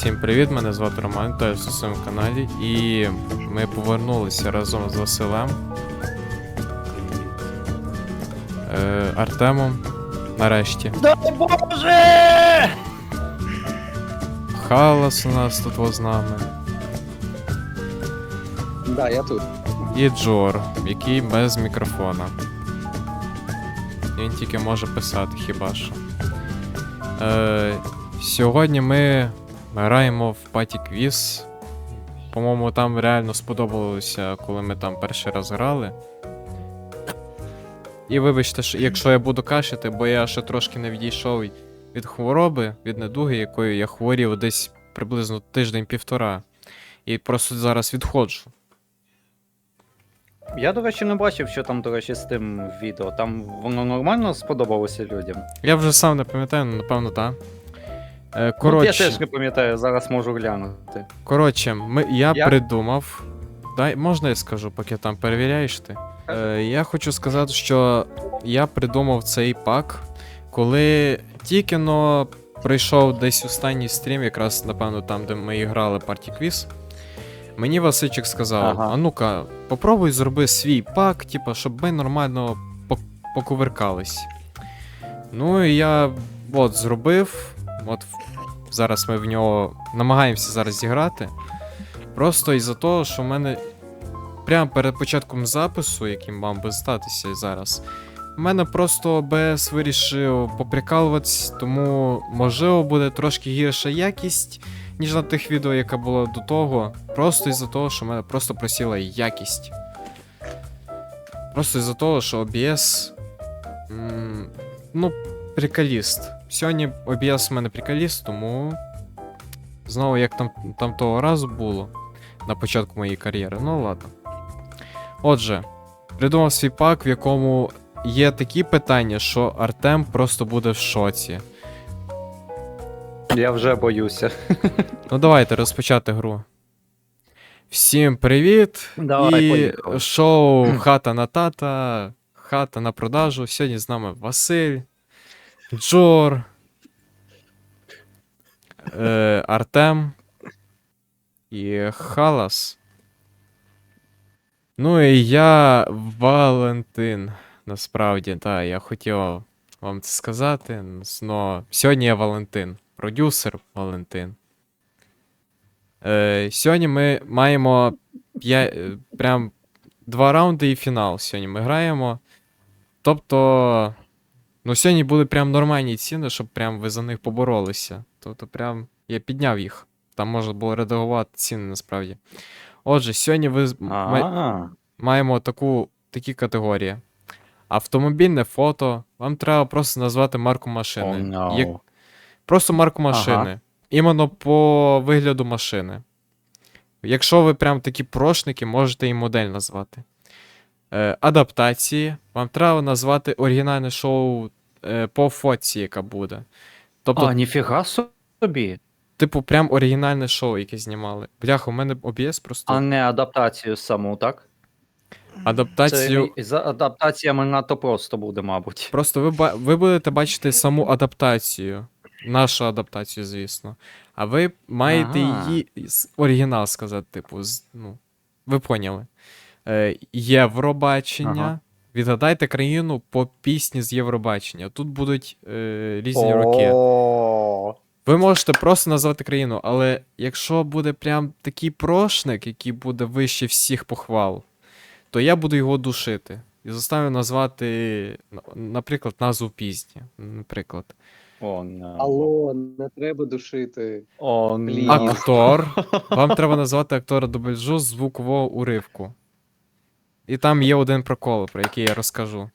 Всім привіт, мене звати Роман, та я на своєму каналі. І ми повернулися разом з Василем, е, Артемом, нарешті. Дай Боже! Халас у нас тут з нами. Да, я тут. І Джор, який без мікрофона. Він тільки може писати хіба що. Е, сьогодні ми граємо в паті квіз. По-моєму, там реально сподобалося, коли ми там перший раз грали. І вибачте, якщо я буду кашляти, бо я ще трошки не відійшов від хвороби, від недуги, якою я хворів десь приблизно тиждень-півтора. І просто зараз відходжу. Я, до речі, не бачив, що там, до речі, з тим відео. Там воно нормально сподобалося людям. Я вже сам не пам'ятаю, ну, напевно, так. Е, Ну, я коротше, теж не пам'ятаю, зараз можу глянути. коротше, ми, я Я- придумав. Дай, можна я скажу, поки там перевіряєш ти? Е, я хочу сказати, що я придумав цей пак, коли тільки но прийшов десь останній стрім, якраз, напевно, там, де ми і грали парті квіз. Мені Васильчик сказав: Ага. а ну-ка, попробуй зроби свій пак, типа, щоб ми нормально пок- покувиркались. Ну і я от зробив. От зараз ми в нього намагаємося зараз зіграти. Просто із-за того, що в мене прямо перед початком запису, яким мав би статися зараз, в мене просто ОБС вирішив поприкалуватись, тому можливо буде трошки гірша якість, ніж на тих відео, яка була до того. Просто із-за того, що в мене просто просіла якість. Просто із-за того, що OBS. ну, приколіст. Сьогодні OBS в мене приколіст, тому. Знову як там, там того разу було на початку моєї кар'єри. Ну ладно. Отже, придумав свій пак, в якому є такі питання, що Артем просто буде в шоці. Я вже боюся. Ну давайте розпочати гру. Всім привіт! Давай, і поїхали. шоу Хата на тата, хата на продажу. Сьогодні з нами Василь, Джор, е, Артем і Халас. Ну і я Валентин. Насправді, так, я хотів вам це сказати. Но сьогодні я Валентин, продюсер Валентин. Е, сьогодні ми маємо п'я... прям два раунди і фінал. Сьогодні ми граємо. Тобто. Ну, сьогодні були прям нормальні ціни, щоб прям ви за них поборолися. Тобто, прям я підняв їх. Там можна було редагувати ціни насправді. Отже, сьогодні ви з- маємо таку, такі категорії. Автомобільне фото. Вам треба просто назвати марку машини. oh, no. Як- Просто марку Ага. Іменно по вигляду машини. Якщо ви прям такі прошники, можете і модель назвати. Е, адаптації. Вам треба назвати оригінальне шоу е, по фотці, яка буде. Тобто, А, ніфіга собі. типу, прям оригінальне шоу, яке знімали. Бляха, у мене OBS просто А не адаптацію саму, так? адаптацію. Це за адаптаціями надто просто буде, мабуть. Просто ви, ба- ви будете бачити саму адаптацію. Нашу адаптацію, звісно. А ви маєте Ага. її з- оригінал сказати, типу, з, ну, ви поняли. Е, Євробачення. Ага. Відгадайте країну по пісні з Євробачення. Тут будуть е, різні роки. Ви можете просто назвати країну, але якщо буде прям такий прошник, який буде вище всіх похвал, то я буду його душити. І заставлю назвати, наприклад, назву пісні. Наприклад. О, no. Алло, не треба душити. О, Блін. no. Актор. Вам треба назвати актора дубляжу з звукового уривку. І там є один прокол, про який я розкажу.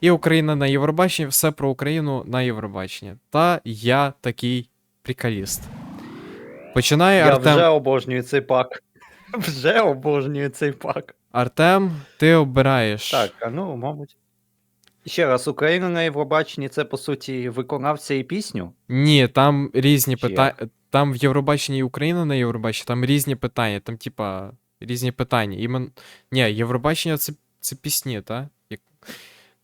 І Україна на Євробаченні, все про Україну на Євробаченні. Та я такий приколіст. Починає Я Артем. вже обожнюю цей пак. Вже обожнюю цей пак. Артем, ти обираєш. Так, а ну, мабуть. Ще раз, Україна на Євробаченні це, по суті, виконавця і пісню. Ні, там різні питання. Там в Євробаченні і Україна на Євробаченні, там різні питання. Там, типа, різні питання. Імен... Ні, Євробачення це, це пісні, так? Як...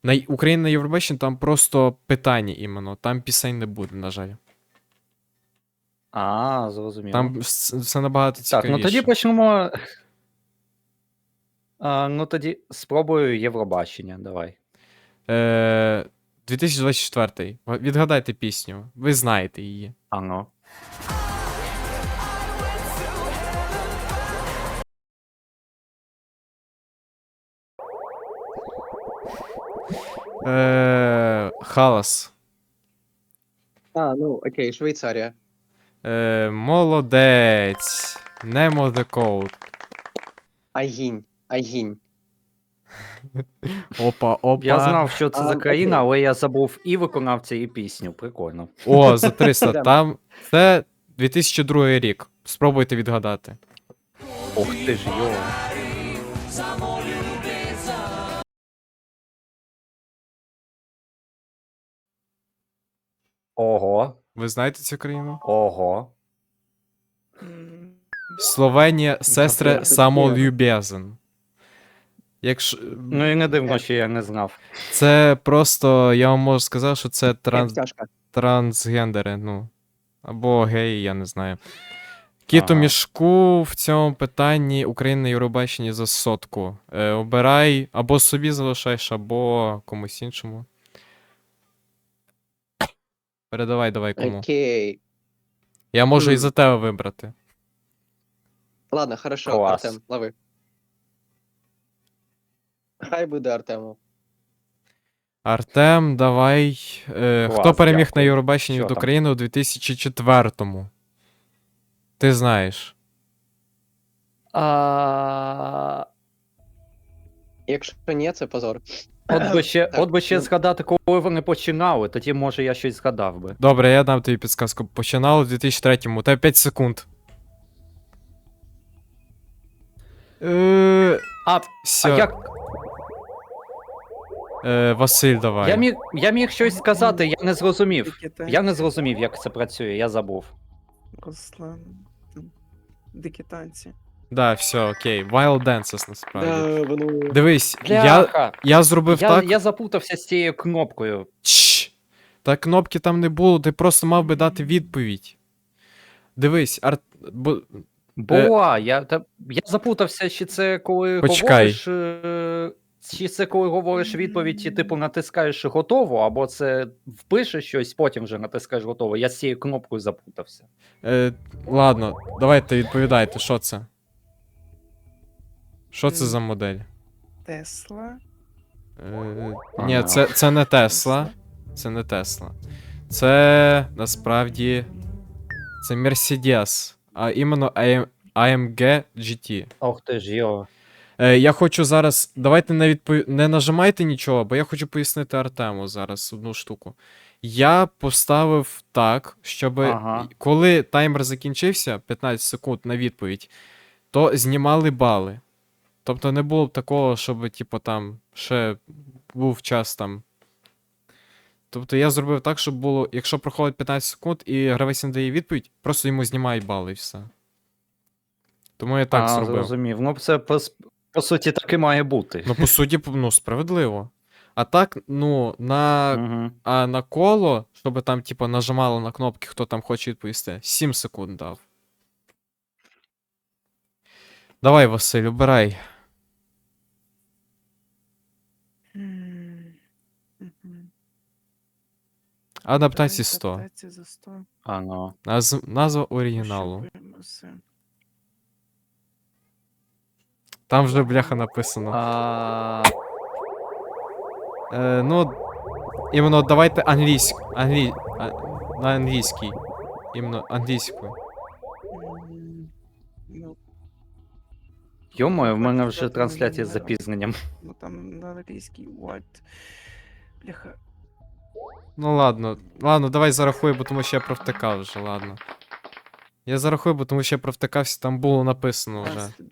На Україна на Євробаченні там просто питання іменно. Там пісень не буде, на жаль. А, зрозуміло. Там все набагато Так, ну тоді почнемо. А, ну тоді спробую Євробачення, давай. Е, 2024. В- Відгадайте пісню. Ви знаєте її. Ано. Е, Халас. А, ну окей, Швейцарія. Е, молодець. Nemo the Code. Айгінь. Айгінь. Опа, опа. Я знав, що це А, за країна, окей. але я забув і виконавця, і пісню. Прикольно. О, за 300. Там це 2002 рік. Спробуйте відгадати. Ох ти ж йо. Ого, Ви знаєте цю країну? ого. Словенія, сестри самолюбезен. Якщо Ну і не дивно, що я не знав. це просто, я вам можу сказати, що це транс... Трансгендери, ну. Або геї, я не знаю. Кіт у Ага. мішку в цьому питанні Україна на Євробаченні за сотку. Е, обирай або собі залишаєш, або комусь іншому. Передавай, давай кому. Окей. Я можу і за тебе вибрати. Ладно, хорошо, Клас. Артем, лови. Хай буде Артему. Артем, давай. Е, Клас, хто переміг на дякую. Євробаченні Що від там? України у 2004-му? Ти знаєш. А... Якщо ні, це позор. От би ще, Так, от би ще ну. згадати, коли вони починали, тоді може я щось згадав би. Добре, я дам тобі підсказку. Починали у 2003-му. У тебе 5 секунд. Е, А, все. а як. Е, Василь, давай. Я міг, я міг щось сказати, я не зрозумів. Я не зрозумів, як це працює, я забув. Руслан. там, Дикі танці. Да, все, окей. Wild Dances насправді. Да, воно... Дивись, я, Бляха, я зробив я, так. я запутався з цією кнопкою. Чш! Та кнопки там не було, ти просто мав би дати відповідь. Дивись, арт. Бо... Була, я, та, я запутався, чи це коли Почекай. говориш. е, Чи це коли говориш відповідь, і типу натискаєш готово, або це впишеш щось, потім вже натискаєш готово. Я з цією кнопкою запутався. Е, ладно, давайте відповідайте, що це? Що це за модель? Тесла. Е, ні, це, це не Тесла. Це не Тесла. Це насправді. Це Mercedes, а іменно AM, AMG GT. Ох ти ж йо. Е, я хочу зараз. Давайте не, відпов... не нажимайте нічого, бо я хочу пояснити Артему зараз одну штуку. Я поставив так, щоб Ага. коли таймер закінчився, 15 секунд на відповідь, то знімали бали. Тобто не було б такого, щоб, типу, там ще був час там. Тобто я зробив так, щоб було, якщо проходить 15 секунд і гравець не дає відповідь, просто йому знімають бали і все. Тому я так а, зробив. зрозумів. Ну, це по, по суті так і має бути. Ну, по суті, ну, справедливо. А так, ну, на, Угу. а на коло, щоб там, типу, нажимало на кнопки, хто там хоче відповісти, 7 секунд дав. Давай, Василь, обирай. Адаптації Давай 100. Адаптації за 100. А, ну. Наз... Назва оригіналу. Пошукаємося. Там вже бляха написано. А, Е, ну, іменно давайте англійську. Англі... а, на англійській. Іменно англійською. М, Ну, Йомою, в мене вже Давайте трансляція з мені запізненням. ну там на англійський what. Бляха. Ну ладно, ладно, давай зарахуй, бо тому що я провтикав вже, ладно. Я зарахую, бо тому що я провтикався, там було написано вже.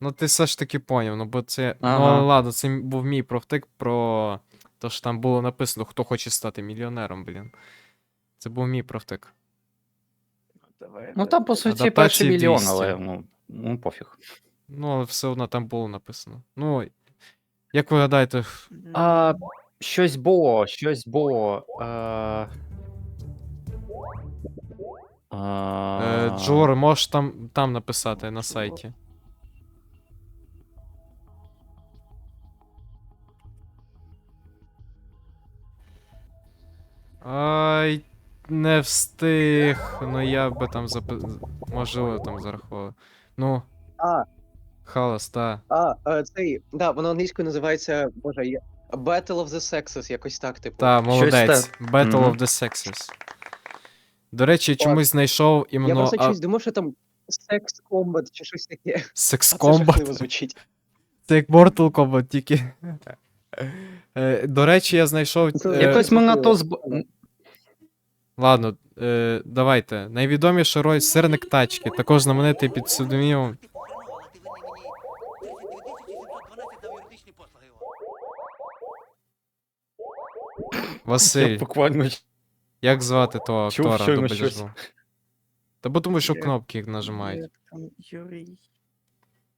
Ну ти все ж таки поняв, ну бо це. Ну Ага. але ладно, це був мій провтик про те, що там було написано, хто хоче стати мільйонером, блін. Це був мій провтик. Давай, Ну там, по суті, Адаптації перший мільйон, 200. але ну, ну пофіг. Ну, але все одно там було написано. Ну, як ви гадаєте, А, щось було, щось було. Е, А, Джор, можеш там, там написати на сайті. Ай, не встиг. Ну я би там запи... Можливо, там зарахували. Ну, А, халас, та. а, е, цей, да, воно англійською називається, боже, я... Battle of the Sexes, якось так, типу. Та, молодець. Battle Мгм. of the Sexes. До речі, я чомусь знайшов Я іменно просто а, щось думав, що там Sex Combat чи щось таке. Sex А це жахливо Combat. звучить. Це як Mortal Kombat тільки. Е, До речі, я знайшов. Це е, Якось ми на то зб... Ладно, е, давайте. Найвідоміша роль сирник тачки, також знаменитий під псевдонімом. Василь, Я буквально як звати того Чув актора щойно щось. Та бо тому, що Є. кнопки нажимають. Є Там Юрій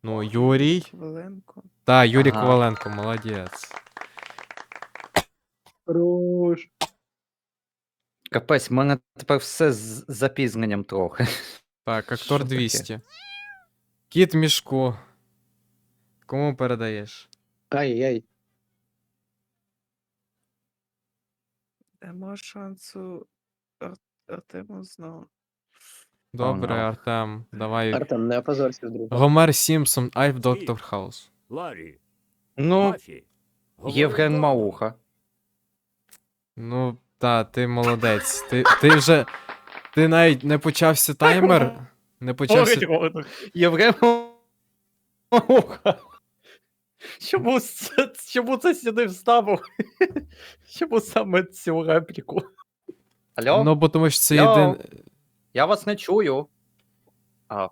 Ну, Юрій. Хвиленко. Та, Юрій Ага. Коваленко, молодець. Хорош. Капець, в мене тепер все з запізненням трохи. Так, актор Що таке? 200. Кіт в мішку. Кому передаєш? Ай-яй. Дамо шансу Ар- Артему знову. Добре, no. Артем, давай. Артем, не опозорься вдруг. Гомер Сімпсон, Альф Доктор Хаус. Ларі, Ну, Мафі. Євген. Мауха. Ну, та, ти молодець. Ти, ти вже. Ти навіть не почався таймер. Не почався. Євген Мауха. Чому, це- чому це сюди вставив? Чому саме цю репліку? Алло? Ну, бо тому що це Йоу. єдин. Я вас не чую. А,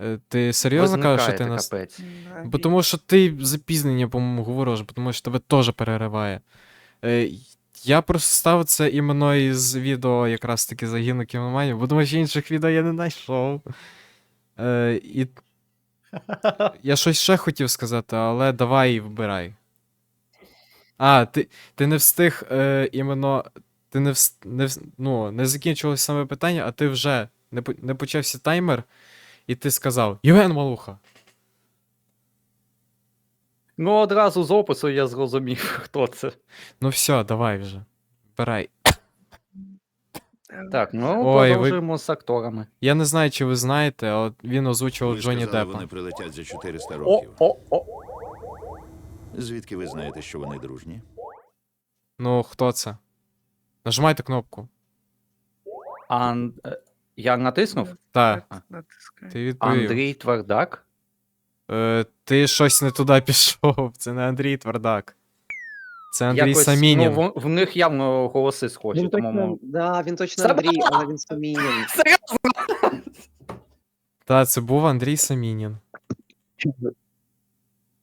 Е, Ти серйозно кажеш, що ти нас. капець. Бо тому що ти запізнення, по-моєму, говориш, бо тому що тебе теж перериває. Е, я просто ставив це іменно із відео якраз таки загину кіноманів, бо тому що інших відео я не знайшов. Е, і я щось ще хотів сказати, але давай вибирай. А, ти, ти не встиг е, іменно. Ти не, вс, не, вс- ну, не закінчилось саме питання, а ти вже не, не почався таймер, і ти сказав Євген Малуха. Ну, одразу з опису я зрозумів, хто це. Ну все, давай вже. Вибирай. Так, ну Ой, ви- продовжуємо з акторами. Я не знаю, чи ви знаєте, але він озвучував Ви Джонні сказали, Деппа. вони прилетять за 400 О, років. о, о. Звідки ви знаєте, що вони дружні? Ну, хто це? Нажимайте кнопку. Ан... е, Я натиснув? Так, натискай. ти відповів. Андрій Твердак. Е, ти щось не туди пішов. Це не Андрій Твердак. Це Андрій Якось, Самінін. Ну, в, в них явно голоси схожі, Він точно, мо- да, він точно Сам- Андрій, але він Самінін. Серйозно? Та, це був Андрій Самінін.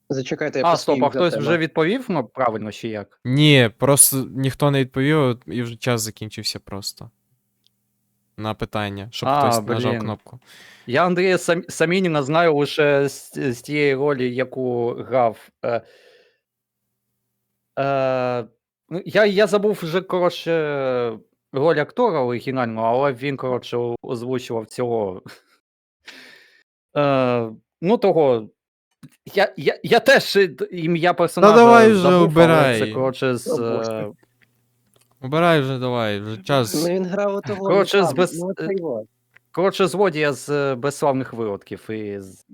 Зачекайте, я А, стоп, а хтось вже відповів ну, правильно чи як? Ні, просто ніхто не відповів, і вже час закінчився просто. На питання, щоб А, хтось нажав блін. кнопку. Я Андрія Сам... Самініна знаю лише з, з тієї ролі, яку грав. Е... Е... ну, Я, я забув вже, коротше, роль актора оригінального, але він, коротше, озвучував цього. Е... Ну, того. Я, я, я теж е, ім'я персонажа давай вже забув, обирай. Це, коротше, з, е... Обирай вже давай, вже час. Ну він грав у того. Коротше, ну, з без- ну, коротше, злодія з е, безславних виродків і з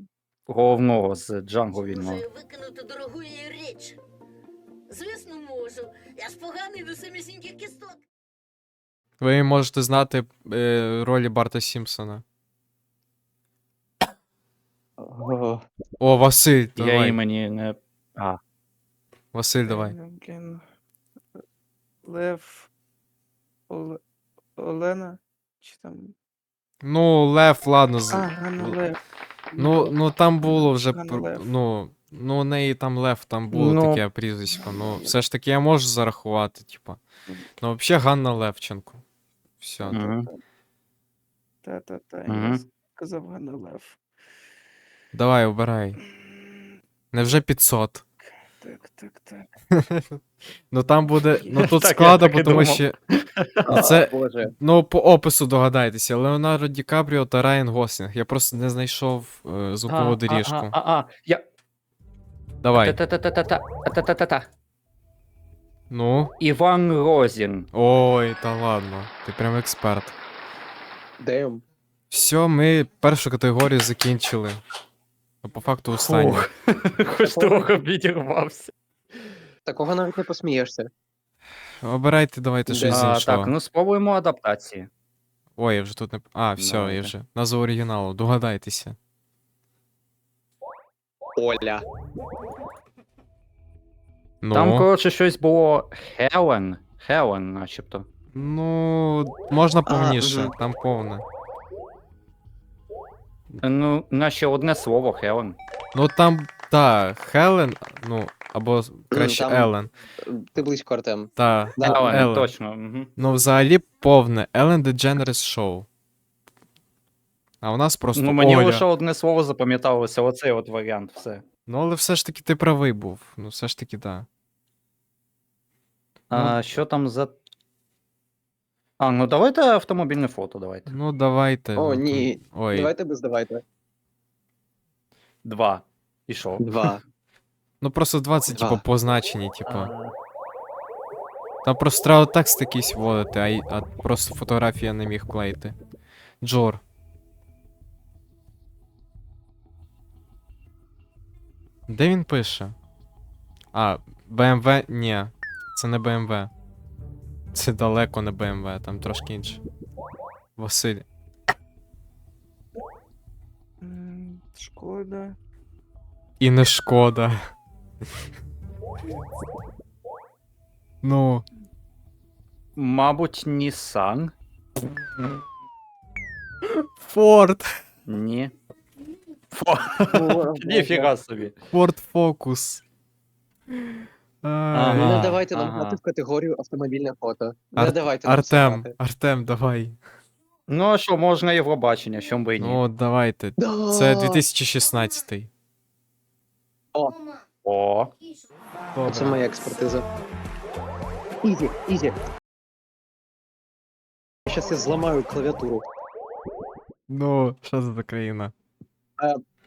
головного з Джанго Вільного. Я викинути дорогу її річ? Звісно, можу. Я ж поганий до самісіньких кісток. Ви можете знати е, ролі Барта Сімпсона. О, О, Василь, Я давай. імені не. А. Василь, давай. Лев. Оле... Олена. Чи там. Ну, Лев, ладно. з- А, Ганна Лев. Ну, ну там було вже. Ганна пр- Лев. Ну, ну, у неї там Лев, там було Ну. таке прізвисько. Ну, все ж таки я можу зарахувати, типа. Ну, взагалі Ганна Левченко. Все. Мгм. Та-та-та. Мгм. Я сказав Ганна Лев. Давай, обирай. Невже 500? Так, так, так. Ну там буде. Ну тут Так, я складно, так і бо тому думав. що. А, Це- Боже. Ну, по опису догадайтеся, Леонардо Ді Капріо та Райан Гослінг. Я просто не знайшов е, звукову доріжку. А, а, а, я... Давай. Та-та-та-та-та. Та-та-та-та. Ну. Іван Розін. Ой, та ладно. Ти прям експерт. Дем. Все, ми першу категорію закінчили. Ну, по факту останню. Хоч трохи відірвався. Такого навіть не посмієшся. Обирайте, давайте щось з А, іншого. так, ну спробуємо адаптації. Ой, я вже тут не. А, все, я Давайте. вже. Назва оригіналу, догадайтеся. Оля. Ну, Там, коротше, щось було Хелен. Хелен, начебто. ну, можна повніше, мгм. там повне. Ну, наче одне слово Хелен. Ну там, та, Хелен, ну, або краще там- Елен. Ти близько, Артем. Та, Да, Хелен, Елен. точно. Угу. Ну, взагалі повне. Ellen DeGeneres Show. А у нас просто Ну, мені Оля. лише одне слово запам'яталося, оцей от варіант, все. Ну, але все ж таки ти правий був. Ну, все ж таки, так. А, що там за. А, ну давайте автомобільне фото, давайте. Ну, давайте. О, ну, ні. Ой. Давайте без давайте. Два. І що? Два. Ну просто 20, Два. типу, позначені, типу. Там просто треба текст якийсь вводити, а, й- а просто фотографії я не міг клеїти. Джор. Де він пише? А, BMW. Ні, це не BMW. Це далеко не BMW, там трошки інше. Василь. Шкода. І не шкода. ну. Мабуть, Nissan? Форд. Ні. Фо... Ніфіга собі. Ford Focus. Ага. Не давайте нам ага. грати в категорію автомобільне фото. Не Ар- давайте нам Артем. Артем, давай. Ну, а що, можна Євробачення, що би і ні. Ну, давайте. Да! Це 2016. Мама, О, Це моя експертиза. Ізі, ізі. Щас я зламаю клавіатуру. Ну, що за країна?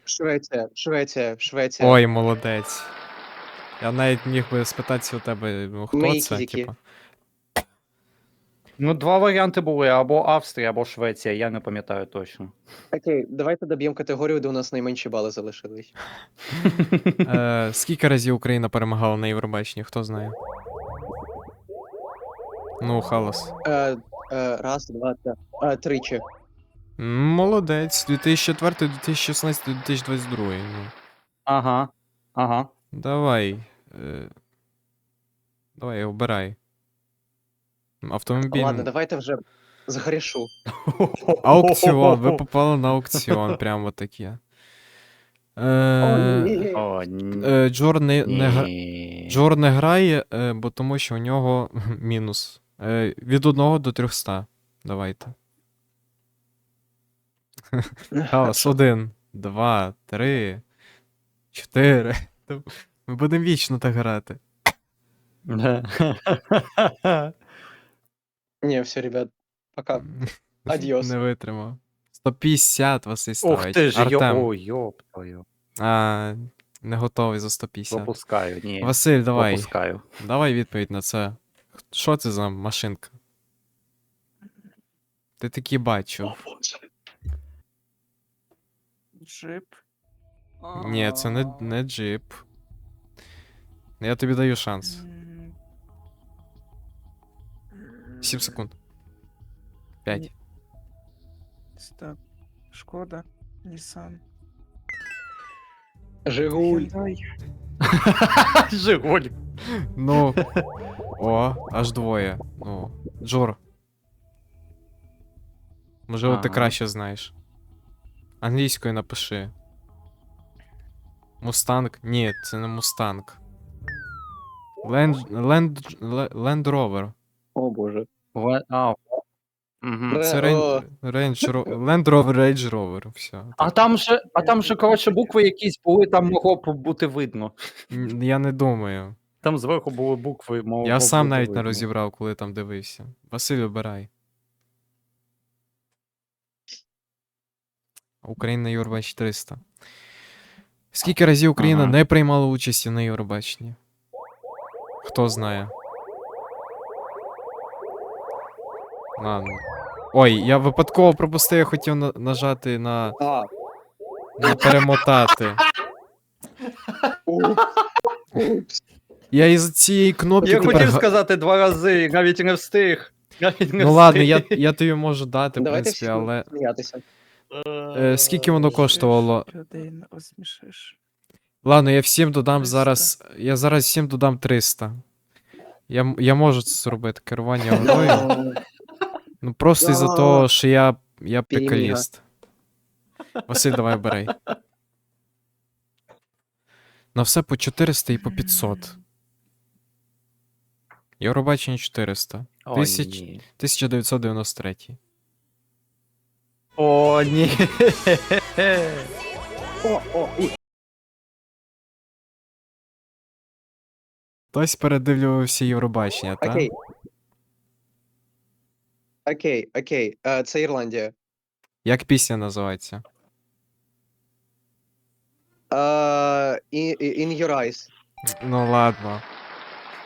Швеція, Швеція, Швеція. Ой, молодець. Я навіть міг би спитатися у тебе, ну, хто Мої це, кізяки. типа. ну два варіанти були: або Австрія, або Швеція, я не пам'ятаю точно. Окей, давайте доб'ємо категорію, де у нас найменші бали залишились. Е, скільки разів Україна перемагала на Євробаченні, хто знає? Ну, халас. Е, е, раз, два, три. Е, тричі. Молодець. 2004, 2016, 2022. Ну. Ага. Ага. Давай. Е, давай, обирай. Автомобіль. Ладно, давайте вже загрішу. Аукціон. Ви попали на аукціон, прямо таке. О, Е, е, Джор не, не, гра- Джор не грає, е, бо тому що у нього мінус. Е, від 1 до 300. Давайте. Халас, один, два, три, чотири. Ми будемо вічно так грати. Ні, все, ребят, пока. Адьос. Не витримав. 150 Василь Ух ставить. ти ж, йо... Артем. Ой, йоп твою. А, не готовий за 150. Пропускаю, ні. Василь, давай. Пропускаю. Давай відповідь на це. Що це за машинка? Ти такі бачив. Джип. Ні, це не, не джип. Я тобі даю шанс. М, 7 секунд. 5. Так. Шкода. Нісан. Жигуль. Hyundai. Жигуль. Ну. О, аж двоє. Ну. Джор. Можливо, ти Ага. краще знаєш. Англійською напиши. Мустанг? Ні, це не Мустанг. Ленд... Ленд... Ленд Rover. О боже. А, Угу. Це. Рейн... Land Rover Range Rover. Все. А там же, а там же, коротше, букви якісь були, там могло б бути видно. М, Я не думаю. Там зверху були букви, мов. Я сам навіть не розібрав, коли там дивився. Василь, обирай. Україна на Євробаченні 300. Скільки разів Україна Ага. не приймала участі на Євробаченні? Хто знає? Ладно. Ой, я випадково пропустив, я хотів на- нажати на, А, на перемотати. Я із цієї кнопки Я тепер... хотів сказати два рази, навіть не встиг. Навіть не Ну ладно, я, я тобі можу дати, в Давайте принципі, але. сміятися. Е, скільки воно коштувало? Людей не розсмішиш. Ладно, я всім додам 300. зараз. Я зараз всім додам 300. Я, м- я можу це зробити керування грою. Ну просто із-за того, що я, я приколіст. Василь, давай бери. На все по 400 і по 500. Євробачення 400. О, Тисяч- ні. 1993. О, ні. О, о, і Хтось передивлювався Євробачення, так? Окей. Окей, окей. Е, Це Ірландія. Як пісня називається? Е, і- і- In your eyes. Ну ладно.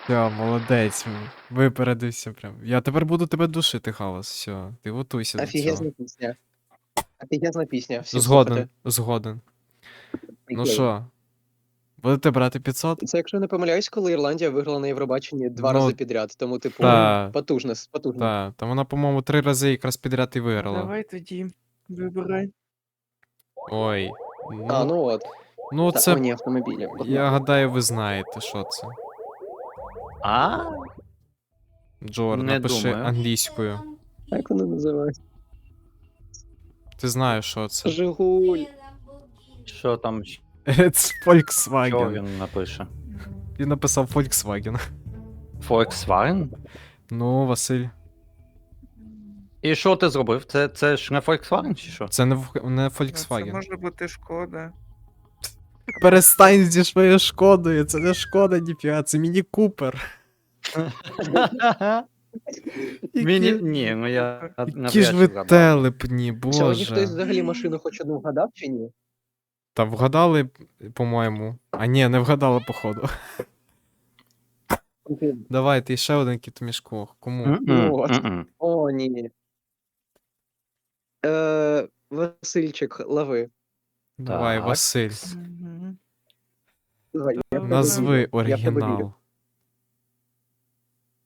Все, молодець. м, Випередився прям. Я тепер буду тебе душити, Халас. Все, ти готуйся до цього. Офігезна пісня. Офігезна пісня. Всі Згоден, слухайте. згоден. Ну що, будете брати 500? Це, якщо не помиляюсь, коли Ірландія виграла на Євробаченні два Ну, рази підряд. Тому, типу, та. потужно, потужно. Так, там вона, по-моєму, три рази якраз підряд і виграла. Давай тоді вибирай. Ой. Ну, А, ну от. ну Та, це. О, ні, автомобілі. Я гадаю, ви знаєте, що це. А? Джор, Не напиши думаю. англійською. Як воно називається? Ти знаєш, що це. Жигуль. Що там? Це Що Volkswagen. він напише? Він написав Volkswagen. Volkswagen? Ну, Василь. І що ти зробив? Це, це ж не Volkswagen чи що? Це не, в- не Ну, Це Volkswagen. може бути шкода. Перестань зі своєю шкодою, це не шкода, ніфіга, це Міні Купер. Міні... Ні, ну я Які ж ви вгадав. телепні, Сьогодні хтось боже. взагалі машину хоч одну вгадав чи ні? Та вгадали, по-моєму. А ні, не вгадали, походу. Давайте ще один кіт у мішку. Кому? М-м, От. м-м. О, ні. Е, Васильчик, лави. Давай, Так. Василь. Давай, я в тебе Назви вірю. Я в тебе оригінал. вірю.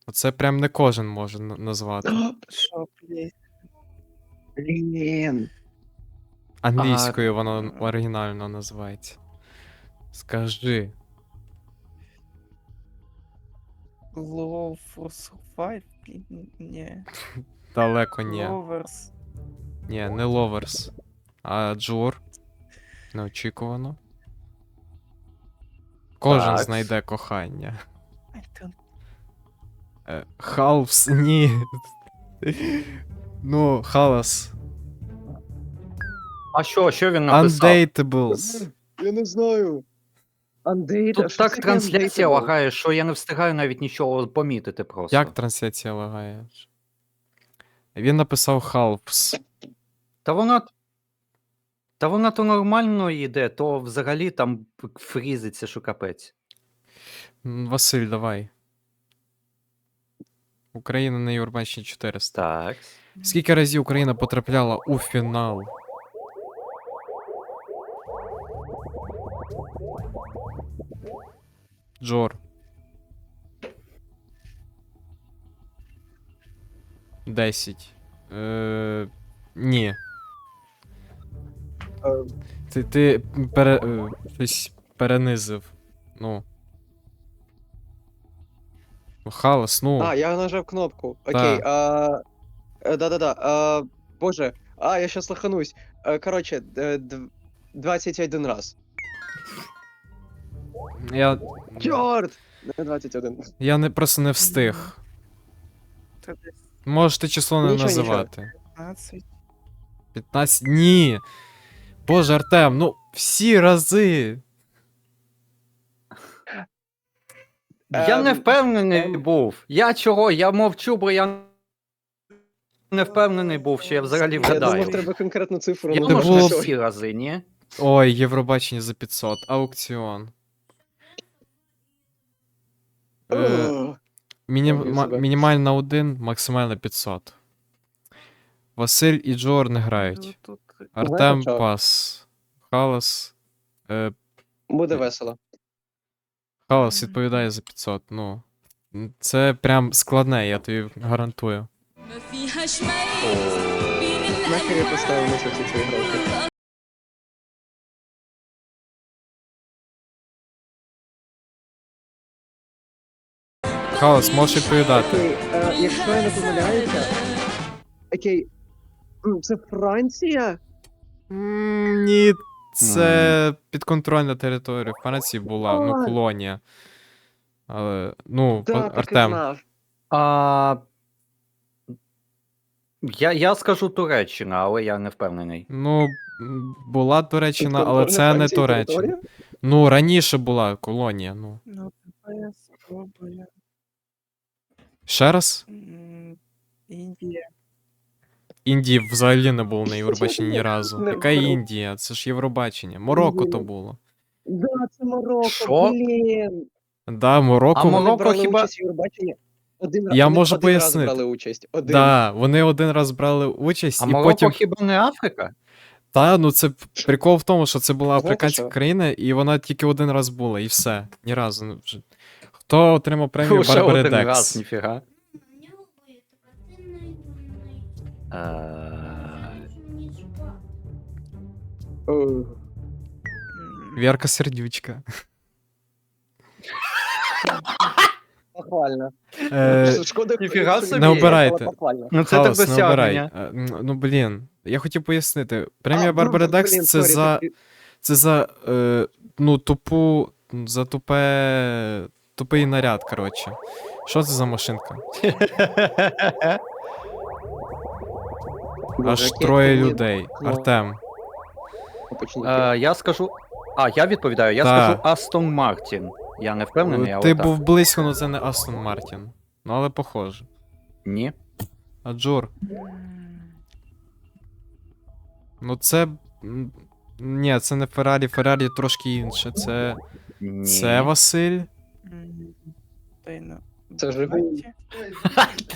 Оце прям не кожен може на- назвати. Що, блядь? Блін. Англійською воно оригінально називається. Скажи. Low for survive? Блін, Ні. Далеко ні. Lovers. Ні, не Lovers. А Джур. Неочікувано. Кожен Так. знайде кохання. I don't Е, Халфс, ні. Ну, Халас. А що, що він написав? Undateables. Я не знаю. Андейт, Тут так трансляція лагає, що я не встигаю навіть нічого помітити просто. Як трансляція лагає? Він написав Халфс. Та вона. Та вона то нормально йде, то взагалі там фрізиться, що капець. Василь, давай. Україна на Євробаченні 400. Так. Скільки разів Україна потрапляла у фінал? Джор. Десять. Е, ні. Е. Ти, ти пере, е, щось перенизив. Ну. Халас, ну. А, я нажав кнопку. Окей. А, е, да-да-да. А, боже. А, я щас лоханусь. Е, Коротше, е, дв- 21 раз. Я, Чорт! Не 21. я не, просто не встиг. Та десь Можете число не Нічого, нічого. називати. 15. 15. Ні. Боже, Артем, ну всі рази. Я не Ем, впевнений ем. був. Я чого? Я мовчу, бо я не впевнений був, що я взагалі Я думав, треба конкретну цифру. Я ну, Ти можу було- що? всі рази, ні? Ой, Євробачення за 500, аукціон. Е. Ма- мінімальна 1, максимальна 500. Василь і Джор не грають. Артем пас. Халас. Е, Буде весело. Хаос відповідає за 500, ну. Це прям складне, я тобі гарантую. Нахер я поставив на всі ці гроші. Хаос, можеш відповідати. Е, якщо я не помиляюся. Окей. Це Франція? Ні, це підконтрольна територія. В Франції була, ну, колонія. Але, ну, Да, так Артем. А... Я, я скажу Туреччина, але я не впевнений. Ну, була Туреччина, але це не Туреччина. територія? Ну, раніше була колонія, ну. Ну, я спробую. Ще раз? Індія. Індії взагалі не було на Євробаченні ні разу. Не Яка. Індія? Це ж Євробачення. Марокко то було. Да, це Марокко, Що? блін. Да, Марокко. А Вони брали хіба- участь в Євробаченні. Один раз, Я вони можу один пояснити. раз брали участь. Один. Да, вони один раз брали участь, А і Марокко потім. хіба не Африка? Та, ну це прикол в тому, що це була Знаєте африканська що? країна, і вона тільки один раз була, і все. Ні разу. вже. Хто отримав премію Лише Барбари один Декс? раз, ніфіга. М, Вірка Сердючка. Похвально. Шкода, ніфіга собі. Не обирайте. Ну це так Халас, не обирай. досягнення. Е, м, Ну, блін. Я хотів пояснити. Премія А, ну, Декс блін, це сорі, за. Це за. Е, ну, тупу. За тупе. Тупий наряд, коротше. Що це за машинка? Аж троє людей. Ну. Артем. Почніть. Е, я скажу. А, я відповідаю, я Так. скажу Астон Мартін. Я не впевнений, але Ти так. був близько, але це не Астон Мартін. Ну, але похоже. Ні. А Джур. Ну це. м, Ні, це не Феррарі, Феррарі трошки інше. Це. Ні. Це Василь. м, та й ну, Це живий.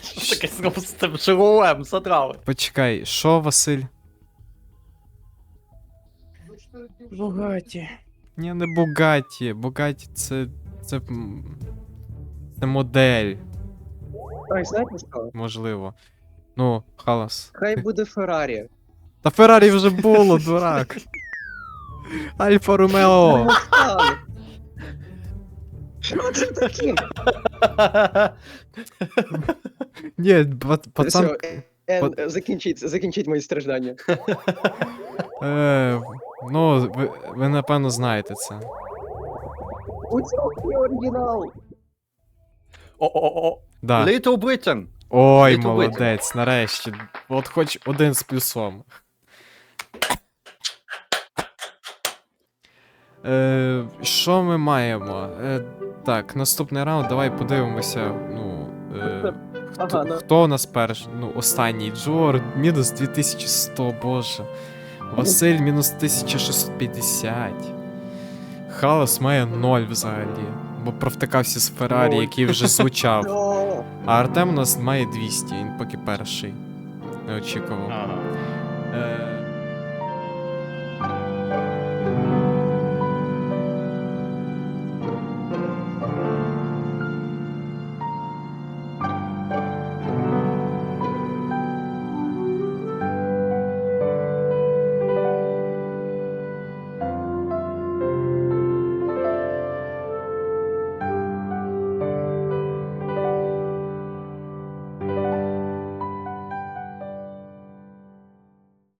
Що таке знову з цим Жигулем задрали? Почекай, що Василь? Бугаті. Ні, не Бугаті. Бугаті це. Це. Це модель, Ай, знаєте що? можливо. Ну, халас. Хай буде Феррарі. Та Феррарі вже було, дурак. Альфа Ромео. Що це таке? Ні, пацан. Все, Ен, е, закінчіть, закінчіть мої страждання. Е, ну, ви, ви напевно знаєте це. У цього є оригінал. О-о-о. Да. Little Britain. Ой, Little Britain. молодець, нарешті. От хоч один з плюсом. Е, що ми маємо? Е, так, наступний раунд, давай подивимося. Ну, е, хто, Ага, ну. хто у нас перший? Ну, останній Джор, мінус 2100, боже. Василь мінус 1650. Халас має 0 взагалі. Бо провтикався з Феррарі, який вже звучав. А Артем у нас має 200, він поки перший. Не очікував. Ага. Е,